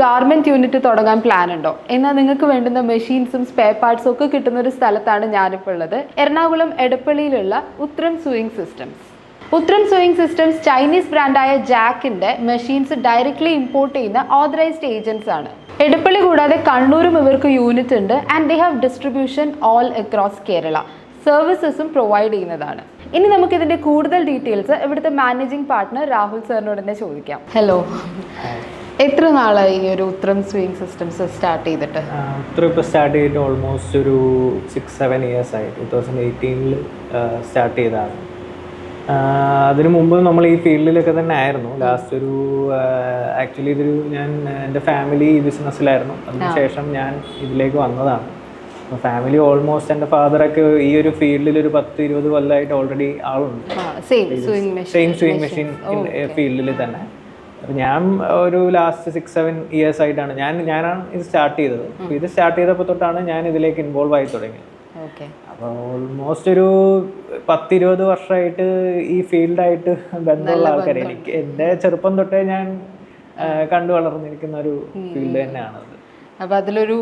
Garment unit തുടങ്ങാൻ plan ഉണ്ടോ? എന്നാൽ നിങ്ങൾക്ക് വേണ്ടുന്ന മെഷീൻസും സ്പെയർ പാർട്സും ഒക്കെ കിട്ടുന്ന ഒരു സ്ഥലത്താണ് ഞാനിപ്പോൾ ഉള്ളത്. Ernakulam എടപ്പള്ളിയിലുള്ള Uthram sewing systems Uthram sewing systems Chinese ബ്രാൻഡായ ജാക്കിന്റെ മെഷീൻസ് ഡയറക്ട്ലി ഇമ്പോർട്ട് ചെയ്യുന്ന ഓതറൈസ്ഡ് ഏജൻസ് ആണ്. എടപ്പള്ളി കൂടാതെ കണ്ണൂരും ഇവർക്ക് യൂണിറ്റ് ഉണ്ട് and they have distribution all across Kerala സർവീസസും provide ചെയ്യുന്നതാണ്. ഇനി നമുക്ക് ഇതിന്റെ കൂടുതൽ ഡീറ്റെയിൽസ് ഇവിടുത്തെ മാനേജിംഗ് പാർട്ട്ണർ രാഹുൽ സാറിനോട് തന്നെ ചോദിക്കാം. ഹലോ എത്ര നാളായി ഈ ഒരു ഉത്രം സ്വിംഗ് സിസ്റ്റംസ് സ്റ്റാർട്ട് ചെയ്തിട്ട്? ഉത്തര ഇപ്പോൾ സ്റ്റാർട്ട് ചെയ്തിട്ട് ഓൾമോസ്റ്റ് ഒരു സിക്സ് സെവൻ ഇയേഴ്സ് ആയി. ടു തൗസൻഡ് എയ്റ്റീനിൽ സ്റ്റാർട്ട് ചെയ്തതാണ്. അതിനു മുമ്പ് നമ്മൾ ഈ ഫീൽഡിലൊക്കെ തന്നെ ആയിരുന്നു. ലാസ്റ്റ് ഒരു ആക്ച്വലി ഇതൊരു ഞാൻ എന്റെ ഫാമിലി ഈ ബിസിനസ്സിലായിരുന്നു അതിനുശേഷം ഞാൻ ഇതിലേക്ക് വന്നതാണ്. അപ്പോൾ ഫാമിലി ഓൾമോസ്റ്റ് എന്റെ ഫാദറൊക്കെ ഈ ഒരു ഫീൽഡിൽ ഒരു പത്ത് ഇരുപത് കൊല്ലമായിട്ട് ഓൾറെഡി ആളുണ്ട്. സെയിം സ്വിംഗ് മെഷീൻ ഫീൽഡിൽ തന്നെ. ഞാൻ ഒരു ലാസ്റ്റ് സിക്സ് സെവൻ ഇയേഴ്സ് ആയിട്ടാണ്. ഞാൻ ഞാനാണ് ഇത് സ്റ്റാർട്ട് ചെയ്തത്. അപ്പം ഇത് സ്റ്റാർട്ട് ചെയ്തപ്പോൾ തൊട്ടാണ് ഞാൻ ഇതിലേക്ക് ഇൻവോൾവ് ആയി തുടങ്ങിയത്. ഓക്കെ അപ്പോൾ ഓൾമോസ്റ്റ് ഒരു പത്തിരുപത് വർഷമായിട്ട് ഈ ഫീൽഡായിട്ട് ബന്ധമുള്ള ആൾക്കാർ എനിക്ക് എന്റെ ചെറുപ്പം തൊട്ടേ ഞാൻ കണ്ടു വളർന്നിരിക്കുന്ന ഒരു ഫീൽഡ് തന്നെയാണ് അപ്പോൾ അതിലൊരു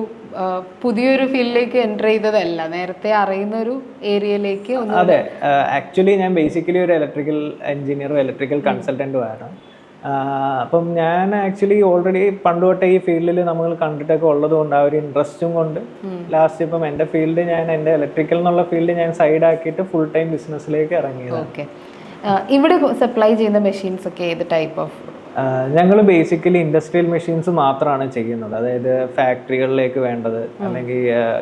പുതിയൊരു ഫീൽഡിലേക്ക് എന്റർ ചെയ്തതല്ല. നേരത്തെ അറിയുന്ന ഒരു ഏരിയയിലേക്ക് അതെ. ആക്ച്വലി ഞാൻ ബേസിക്കലി ഒരു ഇലക്ട്രിക്കൽ എഞ്ചിനീയറും ഇലക്ട്രിക്കൽ കൺസൾട്ടന്റും ആഹ് അപ്പം ഞാൻ ആക്ച്വലി ഓൾറെഡി പണ്ട് തൊട്ടേ ഈ ഫീൽഡിൽ നമ്മൾ കണ്ടിട്ടൊക്കെ ഉള്ളത് കൊണ്ട് ആ ഒരു ഇൻട്രസ്റ്റും കൊണ്ട് ലാസ്റ്റ് ഇപ്പം എന്റെ ഫീൽഡ് ഞാൻ എന്റെ ഇലക്ട്രിക്കൽ എന്നുള്ള ഫീൽഡ് ഞാൻ സൈഡ് ആക്കിയിട്ട് ഫുൾ ടൈം ബിസിനസ്സിലേക്ക് ഇറങ്ങിയത് ഓക്കെ ഇവിടെ സപ്ലൈ ചെയ്യുന്ന മെഷീൻസ് ഒക്കെ ഏത് ടൈപ്പ് ഓഫ് ഞങ്ങൾ ബേസിക്കലി ഇൻഡസ്ട്രിയൽ മെഷീൻസ് മാത്രമാണ് ചെയ്യുന്നത്. അതായത് ഫാക്ടറികളിലേക്ക് വേണ്ടത് അല്ലെങ്കിൽ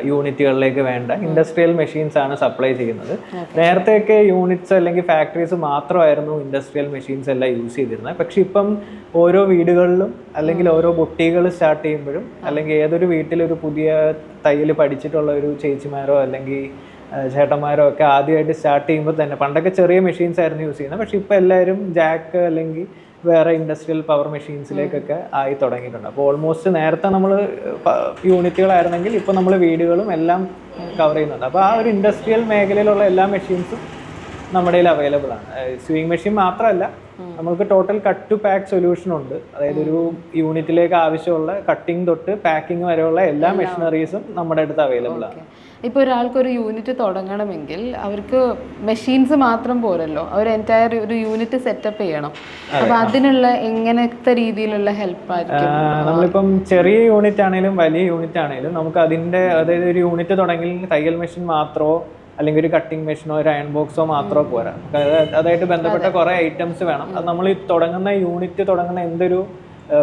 യൂണിറ്റുകളിലേക്ക് വേണ്ട ഇൻഡസ്ട്രിയൽ മെഷീൻസ് ആണ് സപ്ലൈ ചെയ്യുന്നത്. നേരത്തെയൊക്കെ യൂണിറ്റ്സ് അല്ലെങ്കിൽ ഫാക്ടറീസ് മാത്രമായിരുന്നു ഇൻഡസ്ട്രിയൽ മെഷീൻസ് എല്ലാം യൂസ് ചെയ്തിരുന്നത്. പക്ഷെ ഇപ്പം ഓരോ വീടുകളിലും അല്ലെങ്കിൽ ഓരോ ബുട്ടികൾ സ്റ്റാർട്ട് ചെയ്യുമ്പോഴും അല്ലെങ്കിൽ ഏതൊരു വീട്ടിലൊരു പുതിയ തയ്യൽ പഠിച്ചിട്ടുള്ള ഒരു ചേച്ചിമാരോ അല്ലെങ്കിൽ ചേട്ടന്മാരോ ഒക്കെ ആദ്യമായിട്ട് സ്റ്റാർട്ട് ചെയ്യുമ്പോൾ തന്നെ പണ്ടൊക്കെ ചെറിയ മെഷീൻസ് ആയിരുന്നു യൂസ് ചെയ്യുന്നത്. പക്ഷെ ഇപ്പോൾ എല്ലാവരും ജാക്ക് അല്ലെങ്കിൽ വേറെ ഇൻഡസ്ട്രിയൽ പവർ മെഷീൻസിലേക്കൊക്കെ ആയി തുടങ്ങിയിട്ടുണ്ട്. അപ്പോൾ ഓൾമോസ്റ്റ് നേരത്തെ നമ്മൾ യൂണിറ്റുകളായിരുന്നെങ്കിൽ ഇപ്പോൾ നമ്മൾ വീടുകളും എല്ലാം കവർ ചെയ്യുന്നുണ്ട്. അപ്പോൾ ആ ഒരു ഇൻഡസ്ട്രിയൽ മേഖലയിലുള്ള എല്ലാ മെഷീൻസും നമ്മുടെ കയ്യിൽ അവൈലബിൾ ആണ്. സ്വിങ് മെഷീൻ മാത്രമല്ല നമുക്ക് total cut to pack solution ഉണ്ട്. അതായത് ഒരു യൂണിറ്റിലേക്ക് ആവശ്യമുള്ള കട്ടിംഗ് തൊട്ട് പാക്കിംഗ് വരെയുള്ള എല്ലാ മെഷീനറീസും നമ്മുടെ അടുത്ത് അവൈലബിൾ ആണ്. ഇപ്പോൾ ഒരാൾക്ക് ഒരു യൂണിറ്റ് തുടങ്ങണമെങ്കിൽ അവർക്ക് മെഷീൻസ് മാത്രം പോരല്ലോ. അവർ എന്റയർ ഒരു യൂണിറ്റ് സെറ്റപ്പ് ചെയ്യണം. അപ്പോൾ അതിനുള്ള എങ്ങനത്തെ രീതിയിലുള്ള ഹെൽപ്പ് ആയിരിക്കും? നമ്മളിപ്പം ചെറിയ യൂണിറ്റ് ആണെങ്കിലും വലിയ യൂണിറ്റ് ആണെങ്കിലും നമുക്ക് അതിന്റെ അതായത് ഒരു യൂണിറ്റ് തുടങ്ങി തയ്യൽ മെഷീൻ മാത്രമോ അല്ലെങ്കിൽ ഒരു കട്ടിംഗ് മെഷീനോ ഒരു അയൺ ബോക്സോ മാത്രമോ പോരാ. അതായിട്ട് ബന്ധപ്പെട്ട കുറേ ഐറ്റംസ് വേണം. അത് നമ്മൾ ഈ തുടങ്ങുന്ന യൂണിറ്റ് തുടങ്ങുന്ന എന്തൊരു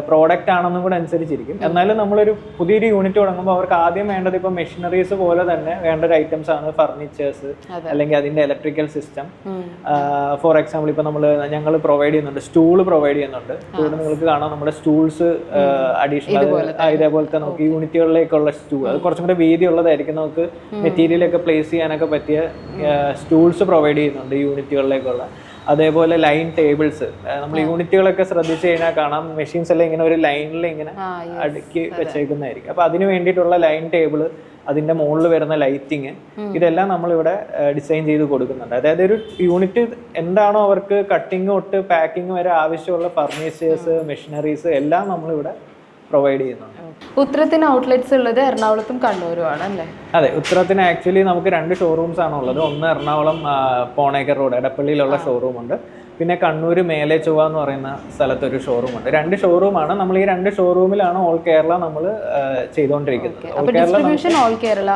പ്രോഡക്റ്റ് ആണെന്നും കൂടെ അനുസരിച്ചിരിക്കും. എന്നാലും നമ്മളൊരു പുതിയൊരു യൂണിറ്റ് തുടങ്ങുമ്പോൾ അവർക്ക് ആദ്യം വേണ്ടത് ഇപ്പോൾ മെഷീനറീസ് പോലെ തന്നെ വേണ്ട ഒരു ഐറ്റംസ് ആണ് ഫർണിച്ചേഴ്സ് അല്ലെങ്കിൽ അതിന്റെ ഇലക്ട്രിക്കൽ സിസ്റ്റം ഫോർ എക്സാമ്പിൾ ഇപ്പൊ നമ്മൾ ഞങ്ങൾ പ്രൊവൈഡ് ചെയ്യുന്നുണ്ട് സ്റ്റൂൾ പ്രൊവൈഡ് ചെയ്യുന്നുണ്ട്. ഇവിടെ നിങ്ങൾക്ക് കാണാം നമ്മുടെ സ്റ്റൂൾസ് അഡീഷണൽ ഇതേപോലത്തെ നമുക്ക് യൂണിറ്റുകളിലേക്കുള്ള സ്റ്റൂൾ അത് കുറച്ചും കൂടെ വീതി ഉള്ളതായിരിക്കും നമുക്ക് മെറ്റീരിയൽ ഒക്കെ പ്ലേസ് ചെയ്യാനൊക്കെ പറ്റിയ സ്റ്റൂൾസ് പ്രൊവൈഡ് ചെയ്യുന്നുണ്ട് യൂണിറ്റുകളിലേക്കുള്ള അതേപോലെ ലൈൻ ടേബിൾസ് നമ്മൾ യൂണിറ്റുകളൊക്കെ ശ്രദ്ധിച്ചു കഴിഞ്ഞാൽ കാണാം. മെഷീൻസ് എല്ലാം ഇങ്ങനെ ഒരു ലൈനിൽ ഇങ്ങനെ അടുക്കി വെച്ചേക്കുന്നതായിരിക്കും. അപ്പൊ അതിന് വേണ്ടിയിട്ടുള്ള ലൈൻ ടേബിൾ അതിന്റെ മുകളിൽ വരുന്ന ലൈറ്റിങ് ഇതെല്ലാം നമ്മൾ ഇവിടെ ഡിസൈൻ ചെയ്ത് കൊടുക്കുന്നുണ്ട്. അതായത് ഒരു യൂണിറ്റ് എന്താണോ അവർക്ക് കട്ടിങ് തൊട്ട് പാക്കിംഗ് വരെ ആവശ്യമുള്ള ഫർണിച്ചേഴ്സ് മെഷീനറീസ് എല്ലാം നമ്മളിവിടെ പ്രൊവൈഡ് ചെയ്യുന്നുണ്ട് ഉത്തരത്തിന് ഔട്ട്ലെറ്റ്സ് ഉള്ളത് എറണാകുളത്തും കണ്ണൂരുമാണ് അല്ലേ? അതെ ഉത്തരത്തിന് ആക്ച്വലി നമുക്ക് രണ്ട് ഷോറൂംസ് ആണ് ഉള്ളത്. ഒന്ന് എറണാകുളം പോണേക്കർ റോഡ് എടപ്പള്ളിയിലുള്ള ഷോറൂം ഉണ്ട്. പിന്നെ കണ്ണൂർ മേലെ ചൊവ്വ എന്ന് പറയുന്ന സ്ഥലത്ത് ഒരു ഷോറൂം ഉണ്ട്. രണ്ട് ഷോറൂം ആണ്. നമ്മൾ ഈ രണ്ട് ഷോറൂമിലാണ് ഓൾ കേരള നമ്മൾ ചെയ്തുകൊണ്ടിരിക്കുന്നത് ഓൾ കേരള ഓൾ കേരള.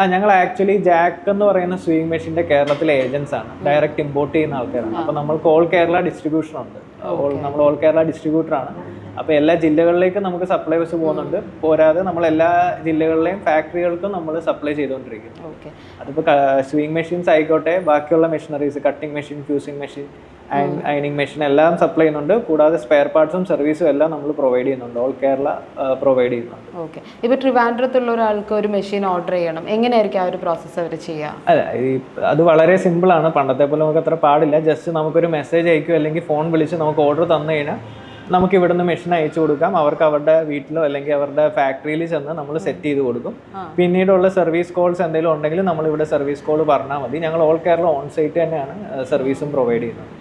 ആ ഞങ്ങൾ ആക്ച്വലി ജാക്ക് എന്ന് പറയുന്ന സ്വിങ് മെഷീന്റെ കേരളത്തിലെ ഏജൻസ് ആണ്. ഡയറക്റ്റ് ഇമ്പോർട്ട് ചെയ്യുന്ന ആൾക്കാരാണ്. അപ്പൊ നമ്മൾക്ക് ഓൾ കേരള ഡിസ്ട്രിബ്യൂഷൻ ഉണ്ട്. നമ്മൾ ഓൾ കേരള ഡിസ്ട്രിബ്യൂട്ടർ ആണ്. അപ്പൊ എല്ലാ ജില്ലകളിലേക്കും നമുക്ക് സപ്ലൈ സപ്ലൈസ് പോകുന്നുണ്ട്. പോരാതെ നമ്മൾ എല്ലാ ജില്ലകളിലെയും ഫാക്ടറികൾക്കും നമ്മൾ സപ്ലൈ ചെയ്തുകൊണ്ടിരിക്കും ഓക്കെ. അതിപ്പോൾ സ്വിങ് മെഷീൻസ് ആയിക്കോട്ടെ ബാക്കിയുള്ള machineries cutting machine fusing machine അയനിങ് machine എല്ലാം സപ്ലൈ ചെയ്യുന്നുണ്ട്. കൂടാതെ സ്പെയർ പാർട്സും സർവീസും എല്ലാം നമ്മൾ പ്രൊവൈഡ് ചെയ്യുന്നുണ്ട്. ഓൾ കേരള പ്രൊവൈഡ് ചെയ്യുന്നുണ്ട്. ഓക്കെ. ഇപ്പോൾ ട്രിവാൻഡ്രത്തുള്ള ഒരാൾക്ക് ഒരു മെഷീൻ ഓർഡർ ചെയ്യണം. എങ്ങനെയായിരിക്കും ആ ഒരു പ്രോസസ്സ് അവർ ചെയ്യുക? അതെ അത് വളരെ സിമ്പിൾ ആണ്. പണ്ടത്തെ പോലെ നമുക്ക് അത്ര പാടില്ല. ജസ്റ്റ് നമുക്കൊരു മെസ്സേജ് അയക്കും അല്ലെങ്കിൽ ഫോൺ വിളിച്ച് നമുക്ക് ഓർഡർ തന്നു കഴിഞ്ഞാൽ നമുക്ക് ഇവിടുന്ന് മെഷീൻ അയച്ചു കൊടുക്കാം. അവർക്ക് അവരുടെ വീട്ടിലോ അല്ലെങ്കിൽ അവരുടെ ഫാക്ടറിയിൽ ചെന്ന് നമ്മൾ സെറ്റ് ചെയ്ത് കൊടുക്കും. പിന്നീടുള്ള സർവീസ് കോൾസ് എന്തെങ്കിലും ഉണ്ടെങ്കിൽ നമ്മൾ ഇവിടെ സർവീസ് കോൾ പറഞ്ഞാൽ മതി. ഞങ്ങൾ ഓൾ കേരള ഓൺ സൈറ്റ് തന്നെയാണ് സർവീസും പ്രൊവൈഡ് ചെയ്യുന്നത്.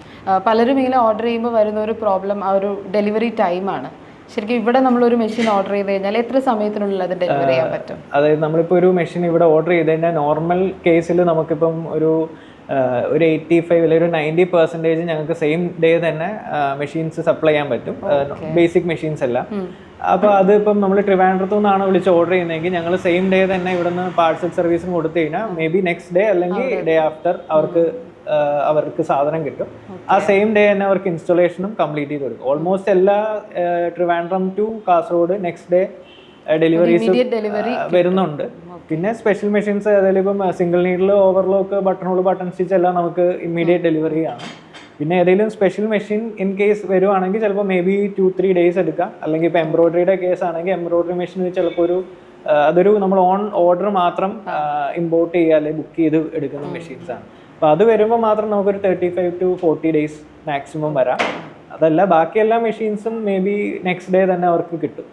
പലരും ഇങ്ങനെ ഓർഡർ ചെയ്യുമ്പോൾ വരുന്ന ഒരു പ്രോബ്ലം ആ ഒരു ഡെലിവറി ടൈമാണ് ശരിക്കും ഇവിടെ നമ്മൾ ഒരു മെഷീൻ ഓർഡർ ചെയ്ത് കഴിഞ്ഞാൽ എത്ര സമയത്തിനുള്ളിൽ അത് ഡെലിവർ ചെയ്യാൻ പറ്റും? അതായത് നമ്മളിപ്പോൾ ഒരു മെഷീൻ ഇവിടെ ഓർഡർ ചെയ്ത് കഴിഞ്ഞാൽ നോർമൽ കേസിൽ നമുക്കിപ്പം ഒരു ഒരു എയ്റ്റി ഫൈവ് അല്ലെങ്കിൽ ഒരു നയന്റി പെർസെന്റേജ് ഞങ്ങൾക്ക് സെയിം ഡേ തന്നെ മെഷീൻസ് സപ്ലൈ ചെയ്യാൻ പറ്റും. ബേസിക് മെഷീൻസ് എല്ലാം അപ്പോൾ അത് ഇപ്പം നമ്മൾ ട്രിവാൻഡ്രത്തു നിന്നാണ് വിളിച്ച് ഓർഡർ ചെയ്യുന്നതെങ്കിൽ ഞങ്ങൾ സെയിം ഡേ തന്നെ ഇവിടുന്ന് പാർസൽ സർവീസും കൊടുത്തു കഴിഞ്ഞാൽ മേ ബി നെക്സ്റ്റ് ഡേ അല്ലെങ്കിൽ ഡേ ആഫ്റ്റർ അവർക്ക് അവർക്ക് സാധനം കിട്ടും. ആ സെയിം ഡേ തന്നെ അവർക്ക് ഇൻസ്റ്റലേഷനും കംപ്ലീറ്റ് ചെയ്ത് കൊടുക്കും. ഓൾമോസ്റ്റ് എല്ലാ Trivandrum to Kasaragod next day deliveries വരുന്നുണ്ട്. പിന്നെ സ്പെഷ്യൽ മെഷീൻസ് അതായത് ഇപ്പം single needle overlock button hole button stitch എല്ലാം നമുക്ക് ഇമ്മീഡിയറ്റ് ഡെലിവറി ആണ്. പിന്നെ ഏതെങ്കിലും സ്പെഷ്യൽ മെഷീൻ ഇൻ കേസ് വരുവാണെങ്കിൽ ചിലപ്പോൾ maybe two three days എടുക്കാം. അല്ലെങ്കിൽ ഇപ്പോൾ എംബ്രോയിഡറിയുടെ കേസ് ആണെങ്കിൽ എംബ്രോയിഡറി മെഷീൻ ചിലപ്പോൾ ഒരു അതൊരു നമ്മൾ ഓൺ ഓർഡർ മാത്രം ഇമ്പോർട്ട് ചെയ്യുക അല്ലെങ്കിൽ ബുക്ക് ചെയ്ത് എടുക്കുന്ന മെഷീൻസ് ആണ്. അപ്പോൾ അത് വരുമ്പോൾ മാത്രം നമുക്കൊരു thirty five to forty days maximum വരാം. അതല്ല ബാക്കി എല്ലാ മെഷീൻസും മേ ബി നെക്സ്റ്റ് ഡേ തന്നെ അവർക്ക് കിട്ടും.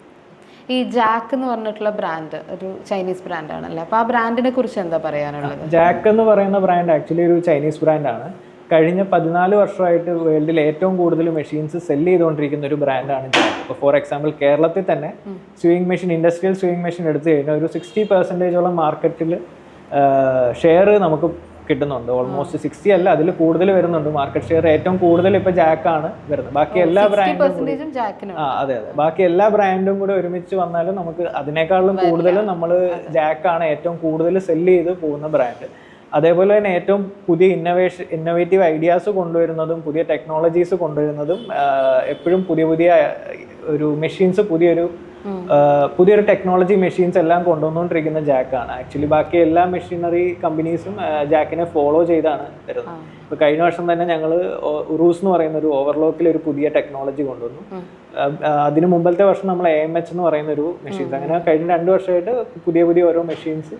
ഈ ജാക്ക് എന്ന് പറഞ്ഞിട്ടുള്ള ബ്രാൻഡ് ഒരു ചൈനീസ് ബ്രാൻഡ് ആണല്ലേ? അപ്പോൾ ആ ബ്രാൻഡിനെ കുറിച്ച് എന്താ പറയാനുള്ളത്? ജാക്ക് എന്ന് പറയുന്ന ബ്രാൻഡ് ആക്ച്വലി ഒരു ചൈനീസ് ബ്രാൻഡാണ് കഴിഞ്ഞ പതിനാല് വർഷമായിട്ട് വേൾഡിൽ ഏറ്റവും കൂടുതൽ മെഷീൻസ് സെൽ ചെയ്തുകൊണ്ടിരിക്കുന്ന ഒരു ബ്രാൻഡാണ് ജാക്ക് ഇപ്പോൾ ഫോർ എക്സാമ്പിൾ കേരളത്തിൽ തന്നെ sewing machine industrial sewing machine എടുത്തു കഴിഞ്ഞാൽ ഒരു സിക്സ്റ്റി പെർസെന്റേജോളം മാർക്കറ്റിൽ ഷെയർ നമുക്ക് കിട്ടുന്നുണ്ട്. ഓൾമോസ്റ്റ് സിക്സ്റ്റി അല്ല അതിൽ കൂടുതൽ വരുന്നുണ്ട്. മാർക്കറ്റ് ഷെയർ ഏറ്റവും കൂടുതൽ ഇപ്പോൾ ജാക്കാണ് വരുന്നത്. ബാക്കി എല്ലാ ബ്രാൻഡും ആ അതെ അതെ. ബാക്കി എല്ലാ ബ്രാൻഡും കൂടെ ഒരുമിച്ച് വന്നാലും നമുക്ക് അതിനേക്കാളും കൂടുതൽ നമ്മൾ ജാക്കാണ് ഏറ്റവും കൂടുതൽ സെല്ല് ചെയ്ത് പോകുന്ന ബ്രാൻഡ് അതേപോലെ തന്നെ ഏറ്റവും പുതിയ ഇന്നവേഷൻ ഇന്നോവേറ്റീവ് ഐഡിയാസ് കൊണ്ടുവരുന്നതും പുതിയ ടെക്നോളജീസ് കൊണ്ടുവരുന്നതും എപ്പോഴും പുതിയ പുതിയ ഒരു മെഷീൻസ് പുതിയൊരു പുതിയൊരു ടെക്നോളജി മെഷീൻസ് എല്ലാം കൊണ്ടുവന്നുകൊണ്ടിരിക്കുന്ന ജാക്കാണ് ആക്ച്വലി ബാക്കി എല്ലാ മെഷീനറി കമ്പനീസും ജാക്കിനെ ഫോളോ ചെയ്താണ് വരുന്നത് ഇപ്പോൾ കഴിഞ്ഞ വർഷം തന്നെ ഞങ്ങൾ റൂസ് എന്ന് പറയുന്ന ഒരു ഓവർലോക്കിൽ ഒരു പുതിയ ടെക്നോളജി കൊണ്ടുവന്നു. അതിനു മുമ്പത്തെ വർഷം നമ്മൾ എ എം എച്ച് എന്ന് പറയുന്ന ഒരു മെഷീൻസ് അങ്ങനെ കഴിഞ്ഞ രണ്ട് വർഷമായിട്ട് പുതിയ പുതിയ ഓരോ മെഷീൻസ്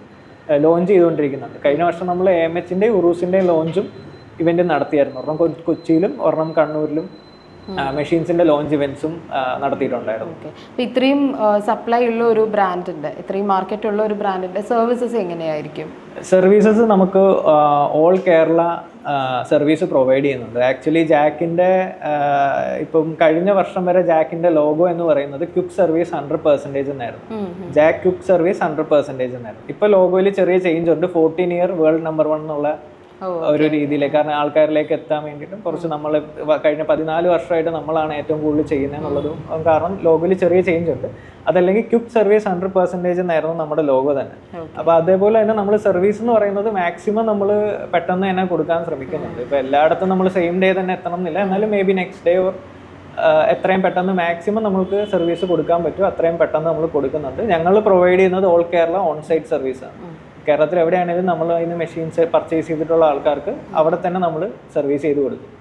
ലോഞ്ച് ചെയ്തുകൊണ്ടിരിക്കുന്നുണ്ട്. കഴിഞ്ഞ വർഷം നമ്മൾ എ എം എച്ചിന്റെയും ഉറൂസിന്റെയും ലോഞ്ചും ഇവന്റ് നടത്തിയായിരുന്നു. ഒരെണ്ണം കൊച്ചിയിലും ഒരെണ്ണം കണ്ണൂരിലും മെഷീൻസിന്റെ ലോഞ്ച് ഇവന്റ്സും നടത്തിയിട്ടുണ്ടായിരുന്നു. ഇത്രയും സപ്ലൈ ഉള്ള ഒരു ബ്രാൻഡിന്റെ ഇത്രയും മാർക്കറ്റ് ഉള്ള ഒരു ബ്രാൻഡിന്റെ സർവീസസ് എങ്ങനെയായിരിക്കും? സർവീസസ് നമുക്ക് ഓൾ കേരള സർവീസ് പ്രൊവൈഡ് ചെയ്യുന്നുണ്ട്. ആക്ച്വലി ജാക്കിന്റെ ഇപ്പം കഴിഞ്ഞ വർഷം വരെ ജാക്കിന്റെ ലോഗോ എന്ന് പറയുന്നത് ക്യുക്ക് സർവീസ് ഹൺഡ്രഡ് പെർസെന്റേജ് എന്നായിരുന്നു. Jack quick service hundred percentage എന്നായിരുന്നു. ഇപ്പോൾ ലോഗോയിൽ ചെറിയ ചേഞ്ച് ഉണ്ട്. Fourteen year world number one എന്നുള്ള ഒരു രീതിയിലേക്ക് കാരണം ആൾക്കാരിലേക്ക് എത്താൻ വേണ്ടിയിട്ടും കുറച്ച് നമ്മൾ കഴിഞ്ഞ പതിനാല് വർഷമായിട്ട് നമ്മളാണ് ഏറ്റവും കൂടുതൽ ചെയ്യുന്നതെന്നുള്ളതും കാരണം ലോഗോയിൽ ചെറിയ ചേഞ്ച് ഉണ്ട്. അതല്ലെങ്കിൽ ക്വിക്ക് സർവീസ് ഹൺഡ്രഡ് പെർസെന്റേജ് എന്നായിരുന്നു നമ്മുടെ ലോഗോ തന്നെ. അപ്പോൾ അതേപോലെ തന്നെ നമ്മൾ സർവീസ് എന്ന് പറയുന്നത് മാക്സിമം നമ്മൾ പെട്ടെന്ന് തന്നെ കൊടുക്കാൻ ശ്രമിക്കുന്നുണ്ട്. ഇപ്പോൾ എല്ലായിടത്തും നമ്മൾ സെയിം ഡേ തന്നെ എത്തണം എന്നില്ല. എന്നാലും may be next day or എത്രയും പെട്ടെന്ന് മാക്സിമം നമുക്ക് സർവീസ് കൊടുക്കാൻ പറ്റും. അത്രയും പെട്ടെന്ന് നമ്മൾ കൊടുക്കുന്നുണ്ട്. ഞങ്ങൾ പ്രൊവൈഡ് ചെയ്യുന്നത് ഓൾ കേരള ഓൺ സൈറ്റ് സർവീസാണ് കേരളത്തിൽ എവിടെയാണെങ്കിലും നമ്മൾ അതിന് മെഷീൻസ് പർച്ചേസ് ചെയ്തിട്ടുള്ള ആൾക്കാർക്ക് അവിടെ തന്നെ നമ്മൾ സർവീസ് ചെയ്ത് കൊടുക്കും.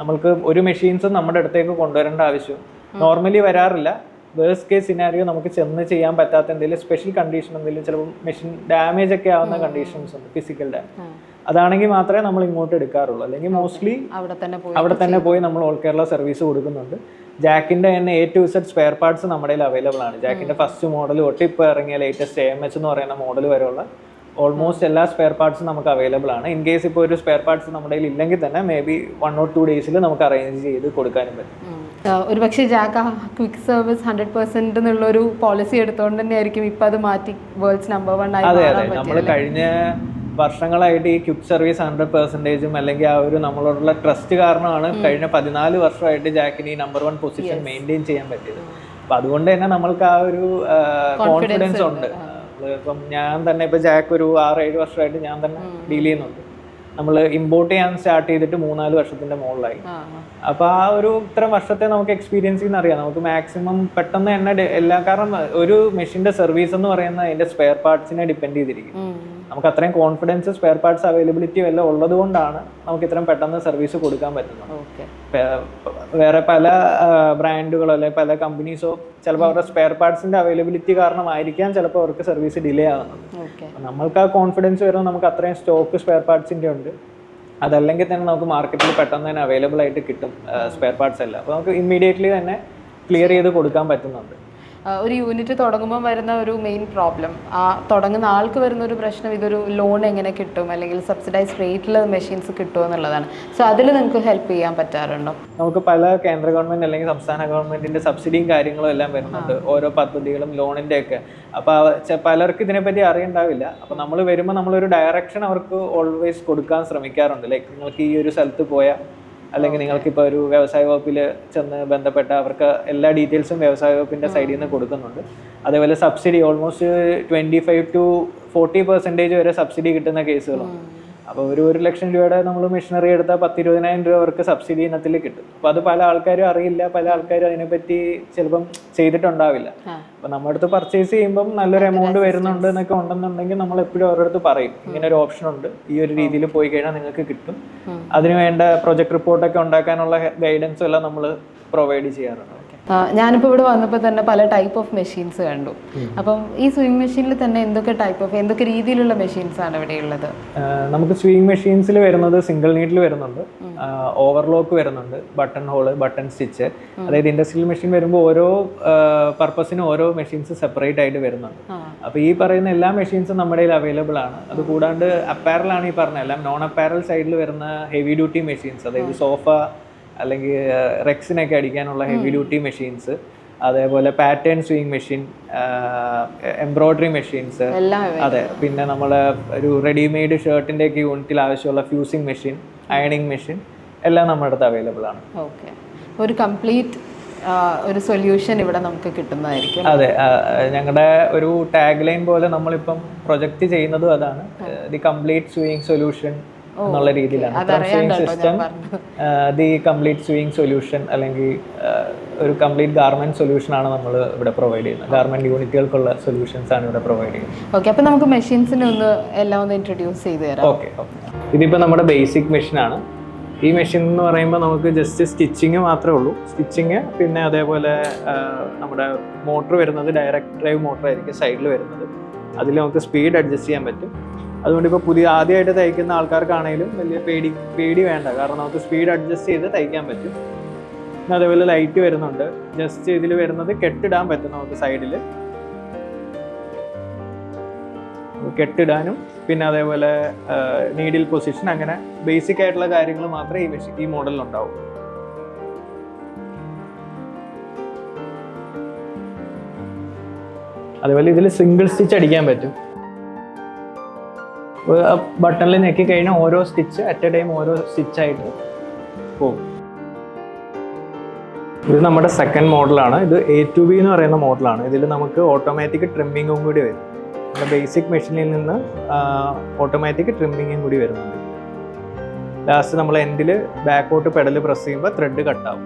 നമ്മൾക്ക് ഒരു മെഷീൻസ് നമ്മുടെ അടുത്തേക്ക് കൊണ്ടുവരേണ്ട ആവശ്യം നോർമലി വരാറില്ല. വേഴ്സ് കേസ് സിനാരിയോ നമുക്ക് ചെന്ന് ചെയ്യാൻ പറ്റാത്ത എന്തെങ്കിലും സ്പെഷ്യൽ കണ്ടീഷൻ എന്തെങ്കിലും ചിലപ്പോൾ മെഷീൻ ഡാമേജ് ഒക്കെ ആവുന്ന കണ്ടീഷൻസ് ഉണ്ട് ഫിസിക്കൽ ഡാമേജ് അതാണെങ്കിൽ മാത്രമേ നമ്മൾ ഇങ്ങോട്ട് എടുക്കാറുള്ളൂ. അല്ലെങ്കിൽ മോസ്റ്റ്ലി അവിടെ തന്നെ പോയി അവിടെ തന്നെ പോയി നമ്മൾ ഓൾ കേരള സർവീസ് കൊടുക്കുന്നുണ്ട്. ജാക്കിന്റെ തന്നെ A to Z spare parts നമ്മുടെ അവൈലബിൾ ആണ്. ജാക്കിന്റെ ഫസ്റ്റ് മോഡൽ തൊട്ട് ഇപ്പോൾ ഇറങ്ങിയ ലേറ്റസ്റ്റ് എ എം എച്ച് എന്ന് പറയുന്ന മോഡൽ വരെയുള്ള ഓൾമോസ്റ്റ് എല്ലാ സ്പെയർ പാർട്സും നമുക്ക് അവൈലബിൾ ആണ്. ഇൻ കേസ് ഇപ്പോൾ ഒരു സ്പെയർ പാർട്സ് നമ്മുടെ കയ്യിൽ ഇല്ലെങ്കിൽ തന്നെ maybe one or two ഡേയ്സിൽ നമുക്ക് അറേഞ്ച് ചെയ്ത് കൊടുക്കാനും പറ്റും. ഒരു പക്ഷേ Jack quick service hundred percent എന്നുള്ളൊരു പോളിസി എടുത്തുകൊണ്ട് തന്നെ ആയിരിക്കും ഇപ്പൊ അത് മാറ്റി വേൾഡ്സ് നമ്പർ വൺ ആയി അതെ അതെ. നമ്മൾ കഴിഞ്ഞ വർഷങ്ങളായിട്ട് ഈ ക്യുക്ക് സർവീസ് ഹൺഡ്രഡ് പെർസെന്റേജും അല്ലെങ്കിൽ ആ ഒരു നമ്മളോടുള്ള ട്രസ്റ്റ് കാരണമാണ് കഴിഞ്ഞ പതിനാല് വർഷമായിട്ട് ജാക്കിന് ഈ നമ്പർ വൺ പൊസിഷൻ മെയിന്റെയിൻ ചെയ്യാൻ പറ്റിയത്. അപ്പൊ അതുകൊണ്ട് തന്നെ നമ്മൾക്ക് ആ ഒരു കോൺഫിഡൻസ് ഉണ്ട്. ഇപ്പം ഞാൻ തന്നെ ഇപ്പൊ ജാക്ക് ഒരു ആറ് ഏഴ് വർഷമായിട്ട് ഞാൻ തന്നെ ഡീൽ ചെയ്യുന്നുണ്ട്. നമ്മൾ ഇമ്പോർട്ട് ചെയ്യാൻ സ്റ്റാർട്ട് ചെയ്തിട്ട് മൂന്നാൽ വർഷത്തിന്റെ മുകളിലായി. അപ്പോൾ അപ്പൊ ആ ഒരു ഇത്ര വർഷത്തെ നമുക്ക് എക്സ്പീരിയൻസ് ചെയ്യുന്ന അറിയാം. നമുക്ക് മാക്സിമം പെട്ടെന്ന് തന്നെ എല്ലാ കാരണം ഒരു മെഷീന്റെ സർവീസ് എന്ന് പറയുന്നത് അതിന്റെ സ്പെയർ പാർട്സിനെ ഡിപ്പെൻഡ് ചെയ്തിരിക്കും. നമുക്ക് അത്രയും കോൺഫിഡൻസ് സ്പെയർ പാർട്സ് അവൈലബിലിറ്റി എല്ലാം ഉള്ളത് കൊണ്ടാണ് നമുക്ക് ഇത്രയും പെട്ടെന്ന് സർവീസ് കൊടുക്കാൻ പറ്റുന്നത്. വേറെ പല ബ്രാൻഡുകളോ അല്ലെങ്കിൽ പല കമ്പനീസോ ചിലപ്പോൾ അവരുടെ സ്പെയർ പാർട്സിന്റെ അവൈലബിലിറ്റി കാരണമായിരിക്കാം ചിലപ്പോൾ അവർക്ക് സർവീസ് ഡിലേ ആകുന്നത് നമ്മൾക്ക് ആ കോൺഫിഡൻസ് വരുമ്പോൾ നമുക്ക് അത്രയും സ്റ്റോക്ക് സ്പെയർ പാർട്സിന്റെ ഉണ്ട്. അതല്ലെങ്കിൽ തന്നെ നമുക്ക് മാർക്കറ്റിൽ പെട്ടെന്ന് തന്നെ അവൈലബിൾ ആയിട്ട് കിട്ടും സ്പെയർ പാർട്സ് എല്ലാം. അപ്പോൾ നമുക്ക് ഇമ്മീഡിയറ്റ്ലി തന്നെ ക്ലിയർ ചെയ്ത് കൊടുക്കാൻ പറ്റുന്നുണ്ട്. ഒരു യൂണിറ്റ് തുടങ്ങുമ്പോൾ വരുന്ന ഒരു മെയിൻ പ്രോബ്ലം ആ തുടങ്ങുന്ന ആൾക്ക് വരുന്ന ഒരു പ്രശ്നം ഇതൊരു ലോൺ എങ്ങനെ കിട്ടും? അല്ലെങ്കിൽ സബ്സിഡൈസ് റേറ്റിൽ മെഷീൻസ് കിട്ടുമോ എന്നുള്ളതാണ്. സോ അതിൽ നിങ്ങൾക്ക് ഹെൽപ്പ് ചെയ്യാൻ പറ്റാറുണ്ടോ? നമുക്ക് പല കേന്ദ്ര ഗവൺമെന്റ് അല്ലെങ്കിൽ സംസ്ഥാന ഗവൺമെന്റിന്റെ സബ്സിഡിയും കാര്യങ്ങളും എല്ലാം വരുന്നുണ്ട്. ഓരോ പദ്ധതികളും ലോണിന്റെ ഒക്കെ. അപ്പൊ പലർക്ക് ഇതിനെപ്പറ്റി അറിയണ്ടാവില്ല. അപ്പൊ നമ്മൾ വരുമ്പോൾ നമ്മളൊരു ഡയറക്ഷൻ അവർക്ക് ഓൾവേസ് കൊടുക്കാൻ ശ്രമിക്കാറുണ്ട്. ലൈക്ക് നിങ്ങൾക്ക് ഈ ഒരു സ്ഥലത്ത് പോയാൽ അല്ലെങ്കിൽ നിങ്ങൾക്ക് ഇപ്പോൾ ഒരു വ്യവസായ വകുപ്പിൽ ചെന്ന് ബന്ധപ്പെട്ട അവർക്ക് എല്ലാ ഡീറ്റെയിൽസും വ്യവസായ വകുപ്പിന്റെ സൈഡിൽ നിന്ന് കൊടുക്കുന്നുണ്ട്. അതേപോലെ subsidy almost twenty five to forty percentage വരെ സബ്സിഡി കിട്ടുന്ന കേസുകളുണ്ട് അപ്പോൾ ഒരു ഒരു ലക്ഷം രൂപയുടെ നമ്മൾ മെഷീനറി എടുത്താൽ പത്ത് ഇരുപതിനായിരം രൂപ അവർക്ക് സബ്സിഡി ഇനത്തിൽ കിട്ടും. അപ്പോൾ അത് പല ആൾക്കാരും അറിയില്ല പല ആൾക്കാരും അതിനെപ്പറ്റി ചിലപ്പം ചെയ്തിട്ടുണ്ടാവില്ല. അപ്പോൾ നമ്മുടെ അടുത്ത് പർച്ചേസ് ചെയ്യുമ്പം നല്ലൊരു എമൗണ്ട് വരുന്നുണ്ട് എന്നൊക്കെ ഉണ്ടെന്നുണ്ടെങ്കിൽ നമ്മൾ എപ്പോഴും അവരുടെ അടുത്ത് പറയും ഇങ്ങനെ ഒരു ഓപ്ഷൻ ഉണ്ട്. ഈ ഒരു രീതിയിൽ പോയി കഴിഞ്ഞാൽ നിങ്ങൾക്ക് കിട്ടും. അതിന് വേണ്ട പ്രൊജക്ട് റിപ്പോർട്ടൊക്കെ ഉണ്ടാക്കാനുള്ള ഗൈഡൻസും എല്ലാം നമ്മൾ പ്രൊവൈഡ് ചെയ്യാറുണ്ട്. ഞാനിപ്പോൾ ഇവിടെ വന്നപ്പോൾ തന്നെ പല ടൈപ്പ് ഓഫ് മെഷീൻസ് കണ്ടു. അപ്പം ഈ സ്വിംഗ് മെഷീനിൽ തന്നെ എന്തൊക്കെ ടൈപ്പ് ഓഫ് എന്തൊക്കെ രീതിയിലുള്ള മെഷീൻസ് ആണ് ഇവിടെ ഉള്ളത്? നമുക്ക് സ്വിങ് മെഷീൻസിൽ വരുന്നത് സിംഗിൾ നീഡിൽ വരുന്നുണ്ട്. ഓവർലോക്ക് വരുന്നുണ്ട് ബട്ടൺ ഹോൾ ബട്ടൺ സ്റ്റിച്ച് അതായത് ഇൻഡസ്ട്രിയൽ മെഷീൻ വരുമ്പോൾ ഓരോ പർപ്പസിനും ഓരോ മെഷീൻസ് സെപ്പറേറ്റ് ആയിട്ട് വരുന്നുണ്ട്. അപ്പൊ അപ്പോൾ ഈ പറയുന്ന എല്ലാ മെഷീൻസും നമ്മുടെ കയ്യിൽ അവൈലബിൾ ആണ്. അത് കൂടാണ്ട് അപ്പാരലാണ് ഈ പറഞ്ഞ എല്ലാം നോൺ അപ്പാരൽ സൈഡിൽ വരുന്ന ഹെവി ഡ്യൂട്ടി മെഷീൻസ് അതായത് സോഫ അല്ലെങ്കിൽ റെക്സിനൊക്കെ അടിക്കാനുള്ള ഹെവി ഡ്യൂട്ടി മെഷീൻസ് അതേപോലെ pattern sewing machine embroidery machines അതെ പിന്നെ നമ്മൾ ഒരു റെഡിമെയ്ഡ് ഷർട്ടിന്റെ ഒക്കെ യൂണിറ്റിൽ ആവശ്യമുള്ള ഫ്യൂസിങ് മെഷീൻ അയണിങ് മെഷീൻ എല്ലാം നമ്മുടെ അടുത്ത് അവൈലബിൾ ആണ്. ഓക്കെ ഒരു കംപ്ലീറ്റ് ഒരു സൊല്യൂഷൻ ഇവിടെ നമുക്ക് കിട്ടുന്നതായിരിക്കും അതെ ഞങ്ങളുടെ ഒരു ടാഗ് ലൈൻ പോലെ നമ്മളിപ്പം പ്രൊജക്റ്റ് ചെയ്യുന്നതും അതാണ്. ദി കംപ്ലീറ്റ് സ്വിങ് സൊല്യൂഷൻ എന്നുള്ള രീതിയിലാണ്. Sewing system the complete sewing solution അല്ലെങ്കിൽ ഒരു കംപ്ലീറ്റ് ഗാർമെന്റ് സൊല്യൂഷൻ ആണ് നമ്മൾ ഇവിടെ പ്രൊവൈഡ് ചെയ്യുന്നത്. ഗാർമെന്റ് യൂണിറ്റുകൾക്കുള്ള സൊല്യൂഷൻസ് ആണ് ഇവിടെ പ്രൊവൈഡ് ചെയ്യുന്നത്. ഓക്കെ അപ്പോൾ നമുക്ക് മെഷീൻസിനെ ഒന്ന് എല്ലാം ഒന്ന് ഇൻട്രൊഡ്യൂസ് ചെയ്ത് തരാം. Okay okay. ഇതിപ്പോൾ നമ്മുടെ ബേസിക് മെഷീൻ ആണ്. ഈ മെഷീൻ എന്ന് പറയുമ്പോൾ നമുക്ക് ജസ്റ്റ് സ്റ്റിച്ചിങ് മാത്രമേ ഉള്ളൂ. സ്റ്റിച്ചിങ് പിന്നെ അതേപോലെ നമ്മുടെ മോട്ടർ വരുന്നത് ഡയറക്ട് ഡ്രൈവ് മോട്ടർ ആയിരിക്കും സൈഡിൽ വരുന്നത്. അതിൽ നമുക്ക് സ്പീഡ് അഡ്ജസ്റ്റ് ചെയ്യാൻ പറ്റും. അതുകൊണ്ട് ഇപ്പോൾ പുതിയ ആദ്യമായിട്ട് തയ്ക്കുന്ന ആൾക്കാർക്കാണെങ്കിലും വലിയ പേടി പേടി വേണ്ട. കാരണം നമുക്ക് സ്പീഡ് അഡ്ജസ്റ്റ് ചെയ്ത് തയ്ക്കാൻ പറ്റും. പിന്നെ അതേപോലെ ലൈറ്റ് വരുന്നുണ്ട്. ജസ്റ്റ് ഇതിൽ വരുന്നത് കെട്ടിടാൻ പറ്റും നമുക്ക് സൈഡിൽ കെട്ടിടാനും പിന്നെ അതേപോലെ നീഡിൽ പൊസിഷൻ അങ്ങനെ ബേസിക് ആയിട്ടുള്ള കാര്യങ്ങൾ മാത്രമേ ഈ മെഷീൻ ഈ മോഡലിൽ ഉണ്ടാവും. അതേപോലെ ഇതിൽ സിംഗിൾ സ്റ്റിച്ച് അടിക്കാൻ പറ്റും. ബട്ടണിൽ ഞെക്കി കഴിഞ്ഞാൽ ഓരോ സ്റ്റിച്ച് അറ്റ് എ ടൈം ഓരോ സ്റ്റിച്ച് ആയിട്ട് പോകും. ഇത് നമ്മുടെ സെക്കൻഡ് മോഡലാണ് ഇത് എ ടു ബി എന്ന് പറയുന്ന മോഡലാണ് ഇതിൽ നമുക്ക് ഓട്ടോമാറ്റിക് ട്രിമ്മിങ്ങും കൂടി വരും. നമ്മുടെ ബേസിക് മെഷീനിൽ നിന്ന് ഓട്ടോമാറ്റിക് ട്രിമ്മിങ്ങും കൂടി വരുന്നുണ്ട്. ലാസ്റ്റ് നമ്മൾ എൻഡിൽ ബാക്കോട്ട് പെഡൽ പ്രസ് ചെയ്യുമ്പോൾ ത്രെഡ് കട്ടാവും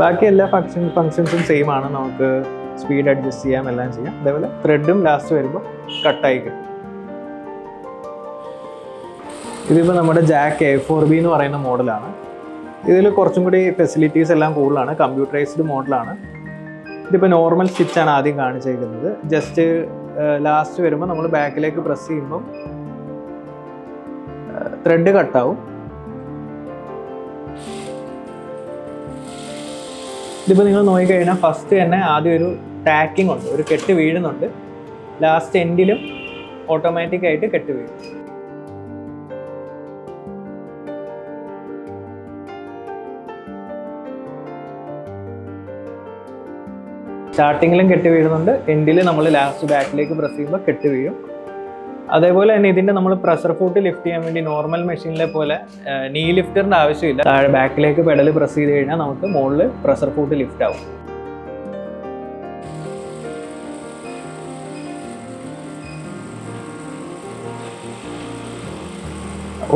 ബാക്കി എല്ലാ ഫങ്ഷൻ ഫങ്ഷൻസും സെയിം ആണ്. നമുക്ക് സ്പീഡ് അഡ്ജസ്റ്റ് ചെയ്യാം എല്ലാം ചെയ്യാം. അതേപോലെ ത്രെഡും ലാസ്റ്റ് വരുമ്പോൾ കട്ടായി കിട്ടും. ഇതിപ്പോൾ നമ്മുടെ ജാക്ക് എ ഫോർ ബി എന്ന് പറയുന്ന മോഡലാണ് ഇതിൽ കുറച്ചും കൂടി ഫെസിലിറ്റീസ് എല്ലാം കൂടുതലാണ്. കമ്പ്യൂട്ടറൈസ്ഡ് മോഡലാണ് ഇതിപ്പോൾ നോർമൽ സ്റ്റിച്ചാണ് ആദ്യം കാണിച്ചേക്കുന്നത്. ജസ്റ്റ് ലാസ്റ്റ് വരുമ്പോൾ നമ്മൾ ബാക്കിലേക്ക് പ്രസ് ചെയ്യുമ്പം ത്രെഡ് കട്ടാവും ഇതിപ്പോൾ നിങ്ങൾ നോക്കിക്കഴിഞ്ഞാൽ ഫസ്റ്റ് തന്നെ ആദ്യം ഒരു ടാക്കിംഗ് ഉണ്ട് ഒരു കെട്ട് വീഴുന്നുണ്ട്. ലാസ്റ്റ് എൻഡിലും ഓട്ടോമാറ്റിക് ആയിട്ട് കെട്ട് വീഴും. സ്റ്റാർട്ടിങ്ങിലും കെട്ട് വീഴുന്നുണ്ട് എൻഡിൽ നമ്മൾ ലാസ്റ്റ് ബാക്കിലേക്ക് പ്രസ് ചെയ്യുമ്പോൾ കെട്ട് വീഴും. അതേപോലെ തന്നെ ഇതിന്റെ നമ്മൾ പ്രഷർ ഫൂട്ട് ലിഫ്റ്റ് ചെയ്യാൻ വേണ്ടി നോർമൽ മെഷീനിലെ പോലെ നീ ലിഫ്റ്ററിന്റെ ആവശ്യമില്ല. താഴെ ബാക്കിലേക്ക് പെഡൽ പ്രസ് ചെയ്ത് കഴിഞ്ഞാൽ നമുക്ക് മുകളിൽ പ്രഷർ ഫൂട്ട് ലിഫ്റ്റ് ആവും.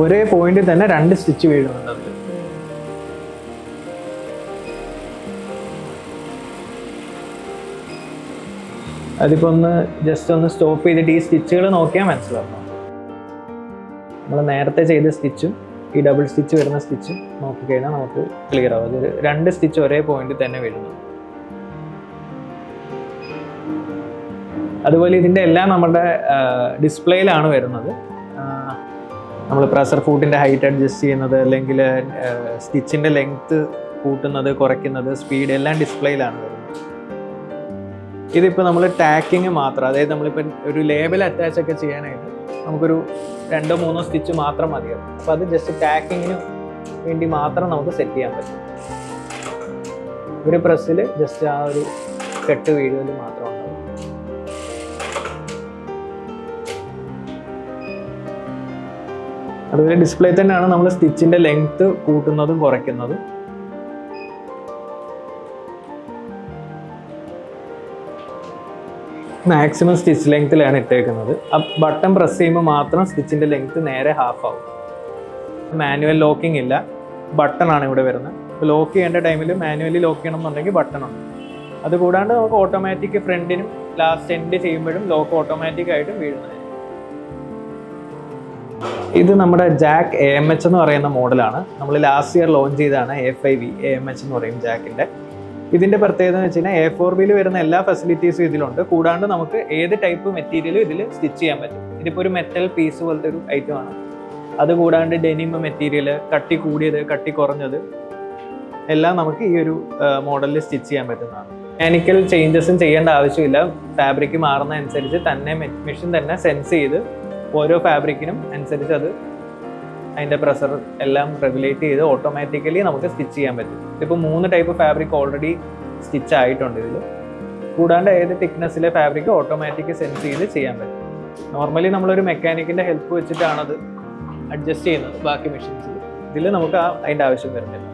ഒരേ പോയിന്റിൽ തന്നെ രണ്ട് സ്റ്റിച്ച് വീഴുന്നുണ്ട് അതിപ്പോൾ ഒന്ന് ജസ്റ്റ് ഒന്ന് സ്റ്റോപ്പ് ചെയ്തിട്ട് ഈ സ്റ്റിച്ചുകൾ നോക്കിയാൽ മനസ്സിലാവും. നമ്മൾ നേരത്തെ ചെയ്ത സ്റ്റിച്ചും ഈ ഡബിൾ സ്റ്റിച്ച് വരുന്ന സ്റ്റിച്ചും നോക്കിക്കഴിഞ്ഞാൽ നമുക്ക് ക്ലിയർ ആവും. അതൊരു രണ്ട് സ്റ്റിച്ച് ഒരേ പോയിന്റിൽ തന്നെ വരുന്നു. അതുപോലെ ഇതിന്റെ എല്ലാം നമ്മുടെ ഡിസ്പ്ലേയിലാണ് വരുന്നത്. നമ്മൾ പ്രസർ ഫൂട്ടിന്റെ ഹൈറ്റ് അഡ്ജസ്റ്റ് ചെയ്യുന്നത് അല്ലെങ്കിൽ സ്റ്റിച്ചിന്റെ ലെങ്ത്ത് കൂട്ടുന്നത് കുറയ്ക്കുന്നത് സ്പീഡ് എല്ലാം ഡിസ്പ്ലേയിലാണ് വരുന്നത്. ഇതിപ്പോൾ നമ്മൾ ടാക്കിങ് മാത്രം അതായത് നമ്മളിപ്പോൾ ഒരു ലേബൽ അറ്റാച്ച് ഒക്കെ ചെയ്യാനായിട്ട് നമുക്കൊരു രണ്ടോ മൂന്നോ സ്റ്റിച്ച് മാത്രം മതിയാവും അപ്പോൾ അത് ജസ്റ്റ് ടാക്കിങ്ങിന് വേണ്ടി മാത്രം നമുക്ക് സെറ്റ് ചെയ്യാൻ പറ്റും. ഒരു പ്രസ്സിൽ ജസ്റ്റ് ആ ഒരു കെട്ട് വീഴുവൽ മാത്രം അതുപോലെ ഡിസ്പ്ലേ തന്നെയാണ് നമ്മൾ സ്റ്റിച്ചിന്റെ ലെങ്ത്ത് കൂട്ടുന്നതും കുറയ്ക്കുന്നതും. മാക്സിമം സ്റ്റിച്ച് ലെങ്ത്തിലാണ് ഇട്ടേക്കുന്നത്. ആ ബട്ടൺ പ്രസ് ചെയ്യുമ്പോൾ മാത്രം സ്റ്റിച്ചിന്റെ ലെങ്ത് നേരെ ഹാഫ് ആവും. മാനുവൽ ലോക്കിംഗ് ഇല്ല. ബട്ടൺ ആണ് ഇവിടെ വരുന്നത്. ലോക്ക് ചെയ്യേണ്ട ടൈമിൽ മാനുവലി ലോക്ക് ചെയ്യണം എന്നുണ്ടെങ്കിൽ ബട്ടൺ ഉണ്ട് അതുകൂടാണ്ട് നമുക്ക് ഓട്ടോമാറ്റിക് ഫ്രണ്ടിനും ലാസ്റ്റ് എൻഡ് ചെയ്യുമ്പോഴും ലോക്ക് ഓട്ടോമാറ്റിക് ആയിട്ട് വീഴുന്നത് ഇത് നമ്മുടെ ജാക്ക് എ എം എച്ച് എന്ന് പറയുന്ന മോഡലാണ് നമ്മൾ ലാസ്റ്റ് ഇയർ ലോഞ്ച് ചെയ്തതാണ് A five V A M H എന്ന് പറയും ജാക്കിന്റെ ഇതിന്റെ പ്രത്യേകത എന്ന് വെച്ച് കഴിഞ്ഞാൽ എ ഫോർ ബിയിൽ വരുന്ന എല്ലാ ഫെസിലിറ്റീസും ഇതിലുണ്ട്. കൂടാണ്ട് നമുക്ക് ഏത് ടൈപ്പ് മെറ്റീരിയലും ഇതിൽ സ്റ്റിച്ച് ചെയ്യാൻ പറ്റും. ഇതിപ്പോൾ ഒരു മെറ്റൽ പീസ് പോലത്തെ ഒരു ഐറ്റമാണ് അത് കൂടാണ്ട് ഡെനിം മെറ്റീരിയൽ കട്ടി കൂടിയത് കട്ടി കുറഞ്ഞത് എല്ലാം നമുക്ക് ഈ ഒരു മോഡലിൽ സ്റ്റിച്ച് ചെയ്യാൻ പറ്റുന്നതാണ്. മെക്കാനിക്കൽ ചേഞ്ചസും ചെയ്യേണ്ട ആവശ്യമില്ല. ഫാബ്രിക് മാറുന്ന അനുസരിച്ച് തന്നെ മെഷീൻ തന്നെ സെൻസ് ചെയ്ത് ഓരോ ഫാബ്രിക്കിനും അനുസരിച്ച് അത് അതിന്റെ പ്രഷർ എല്ലാം റെഗുലേറ്റ് ചെയ്ത് ഓട്ടോമാറ്റിക്കലി നമുക്ക് സ്റ്റിച്ച് ചെയ്യാൻ പറ്റും. ഇതിപ്പോൾ മൂന്ന് ടൈപ്പ് ഫാബ്രിക് ഓൾറെഡി സ്റ്റിച്ച് ആയിട്ടുണ്ട് ഇതിൽ കൂടാണ്ട് ഏത് തിക്നെസ്സിലെ ഫാബ്രിക് ഓട്ടോമാറ്റിക് സെൻസ് ചെയ്ത് ചെയ്യാൻ പറ്റും. നോർമലി നമ്മളൊരു മെക്കാനിക്കിന്റെ ഹെൽപ്പ് വെച്ചിട്ടാണത് അഡ്ജസ്റ്റ് ചെയ്യുന്നത് ബാക്കി മെഷീൻസിൽ ഇതിൽ നമുക്ക് ആ അതിന്റെ ആവശ്യം വരുന്നില്ല.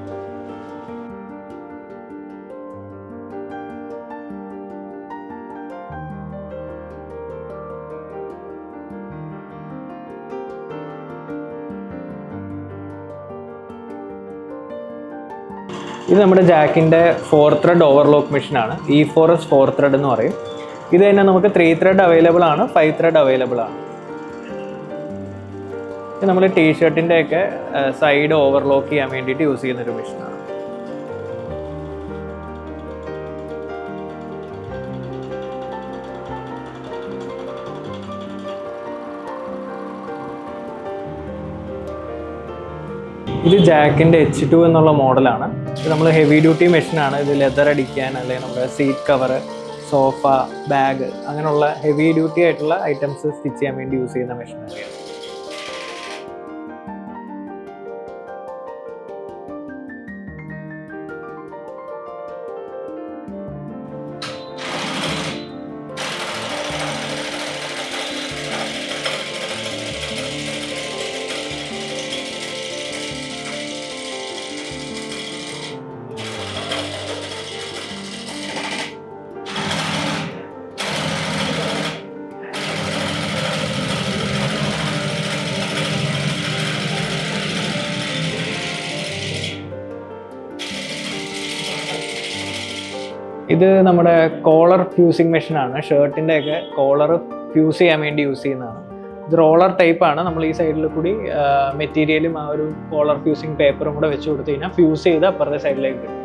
ഇത് നമ്മുടെ ജാക്കിന്റെ ഫോർ ത്രെഡ് ഓവർലോക്ക് മെഷീനാണ് E four S four thread എന്ന് പറയും. ഇത് തന്നെ നമുക്ക് ത്രീ ത്രെഡ് അവൈലബിൾ ആണ് ഫൈവ് ത്രെഡ് അവൈലബിൾ ആണ്. നമ്മൾ ടീ ഷർട്ടിന്റെയൊക്കെ സൈഡ് ഓവർലോക്ക് ചെയ്യാൻ വേണ്ടിയിട്ട് യൂസ് ചെയ്യുന്ന ഒരു മെഷീനാണ് ഇത് ജാക്കിന്റെ എച്ച് ടു എന്നുള്ള മോഡലാണ്. ഇത് നമ്മൾ ഹെവി ഡ്യൂട്ടി മെഷീനാണ് ഇത് ലെതർ അടിക്കാൻ അല്ലെങ്കിൽ നമ്മുടെ സീറ്റ് കവർ സോഫ ബാഗ് അങ്ങനെയുള്ള ഹെവി ഡ്യൂട്ടി ആയിട്ടുള്ള ഐറ്റംസ് സ്റ്റിച്ച് ചെയ്യാൻ വേണ്ടി യൂസ് ചെയ്യുന്ന മെഷീനാണ് ഇത് നമ്മുടെ കോളർ ഫ്യൂസിങ് മെഷീനാണ് ഷർട്ടിന്റെ ഒക്കെ കോളർ ഫ്യൂസ് ചെയ്യാൻ വേണ്ടി യൂസ് ചെയ്യുന്നതാണ്. ഇത് റോളർ ടൈപ്പ് ആണ്. നമ്മൾ ഈ സൈഡിൽ കൂടി മെറ്റീരിയലും ആ ഒരു കോളർ ഫ്യൂസിങ് പേപ്പറും കൂടെ വെച്ച് കൊടുത്തു കഴിഞ്ഞാൽ ഫ്യൂസ് ചെയ്ത് അപ്പുറത്തെ സൈഡിലേക്ക് കിട്ടും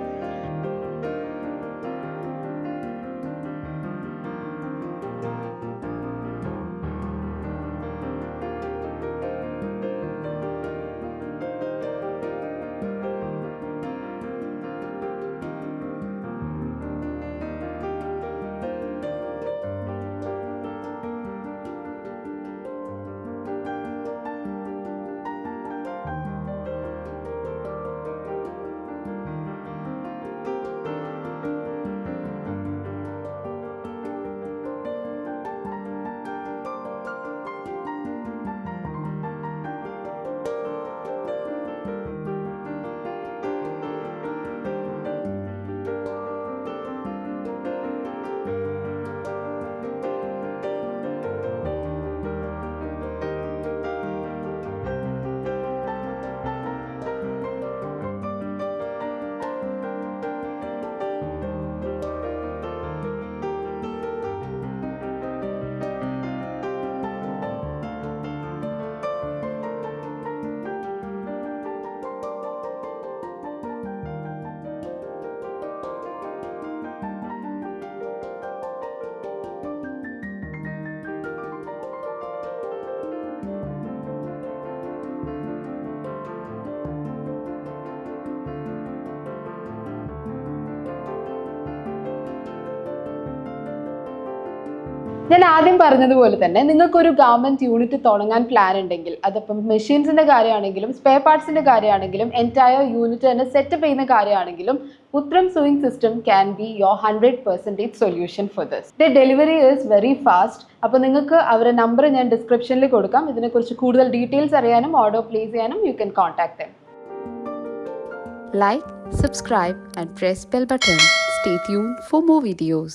ഞാൻ ആദ്യം പറഞ്ഞതുപോലെ തന്നെ നിങ്ങൾക്കൊരു ഗവൺമെന്റ് യൂണിറ്റ് തുടങ്ങാൻ പ്ലാൻ ഉണ്ടെങ്കിൽ അതിപ്പം മെഷീൻസിന്റെ കാര്യമാണെങ്കിലും സ്പെയർ പാർട്സിന്റെ കാര്യമാണെങ്കിലും എന്റയർ യൂണിറ്റ് തന്നെ സെറ്റപ്പ് ചെയ്യുന്ന കാര്യമാണെങ്കിലും Uthram sewing system can be your hundred percentage solution for this the delivery is very fast അപ്പോൾ നിങ്ങൾക്ക് അവരുടെ നമ്പർ ഞാൻ ഡിസ്ക്രിപ്ഷനിൽ കൊടുക്കാം. ഇതിനെക്കുറിച്ച് കൂടുതൽ ഡീറ്റെയിൽസ് അറിയാനും ഓർഡർ പ്ലേസ് ചെയ്യാനും you can contact them like subscribe and press bell button stay tune for more videos.